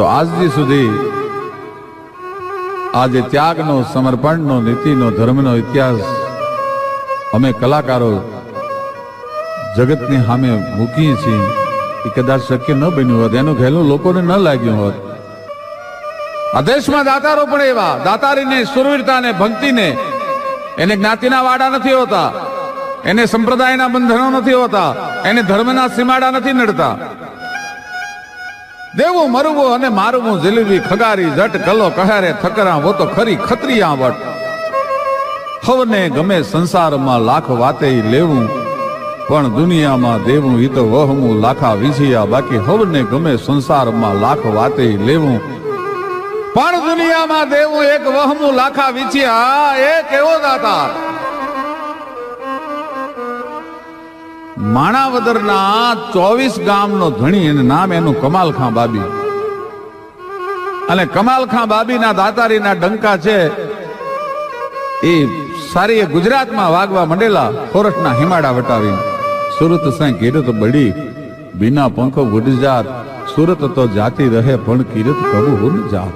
તો આજથી સુધી આ ત્યાગનો, સમર્પણનો, નીતિનો, ધર્મનો ઇતિહાસ અમે કલાકારો જગતની સામે મૂકીએ છીએ. એ કદાચ શક્ય ન બન્યું હોત, એનું ઘેલું લોકોને ન લાગ્યું હોત. આ દેશમાં દાતારો પણ એવા, દાતારીને, સુરવીરતાને, ભક્તિને, એને જ્ઞાતિના વાડા નથી હોતા, એને સંપ્રદાયના બંધનો નથી હોતા, એને ધર્મના સીમાડા નથી નડતા. દેવું મરવું અને મારવું જલેબી, ખગારી, જટ, કલો, કહારે, થકરા વો તો ખરી, ખત્રિયા વટ. હવને ગમે સંસારમાં લાખ વાતે લેવું, પણ દુનિયામાં દેવું ઈ તો વહમું લાખા વિછિયા બાકી હવને ગમે સંસારમાં લાખ વાતે લેવું. પણ દુનિયામાં દેવું એક વહમું લાખા વિછિયા એક એવો દાતા. માણાવદરના ચોવીસ ગામનો ધણી અને નામ એનું કમાલ ખાં બાબી. અને કમાલ ખાં બાબીના દાતારીના ડંકા છે એ સારી ગુજરાતમાં વાગવા મંડેલા ખોરઠના હિમાડા વટાવી. સુરત સાંઈ કીરત બળી બિના પંખો ગુડજાત સુરત તો જાતી રહે પણ કિરત કબુ હું જાત.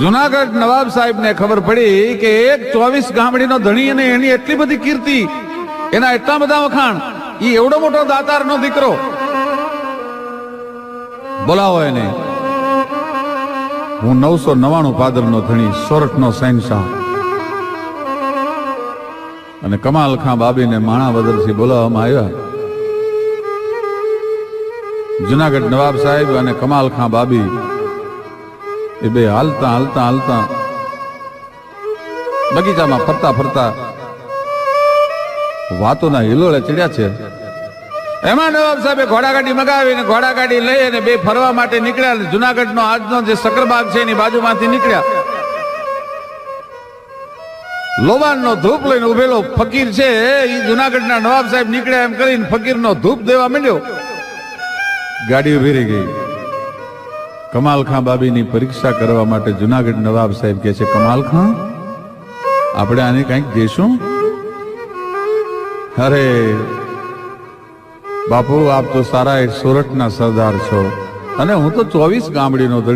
જુનાગઢ નવાબ સાહેબ ને ખબર પડી કે એક ચોવીસ ગામડીનો ધણી અને એની એટલી બધી કીર્તિ એના એટલા બધા વખાણ એ એવડો મોટો દાતારનો દીકરો. બોલાવો એને. હું નવસો નવાણું પાદરનો ધણી, સોરઠનો શહેનશાહ. અને કમાલ ખાં બાબીને માણા બદરથી બોલાવવામાં આવ્યા. જુનાગઢ નવાબ સાહેબ અને કમાલ ખાં બાબી, એ બે હાલતા હાલતા હાલતા બગીચામાં ફરતા ફરતા વાતોના હિલોળે ચડ્યા છે. એમાં નવાબ સાહેબે ઘોડાગાડી મગાવીને ઘોડાગાડી લઈ અને બે ફરવા માટે નીકળ્યા જુનાગઢનો આજનો જે સકરબાગ છે એની બાજુમાંથી નીકળ્યા. લોબાનનો ધૂપ લઈને ઉભેલો ફકીર છે, એ જુનાગઢના નવાબ સાહેબ નીકળ્યા એમ કરીને ફકીરનો ધૂપ દેવા માંડ્યો. ગાડી ઊભી રહી ગઈ. કમાલ ખાં બાબીની પરીક્ષા કરવા માટે જુનાગઢ નવાબ સાહેબ કે છે, કમાલ ખાં, આપણે આને કંઈક દેશું? અરે બાપુ આપ તો સારા સુરતના સરદાર છો. અને હું તો ચોવીસ ગામડીનો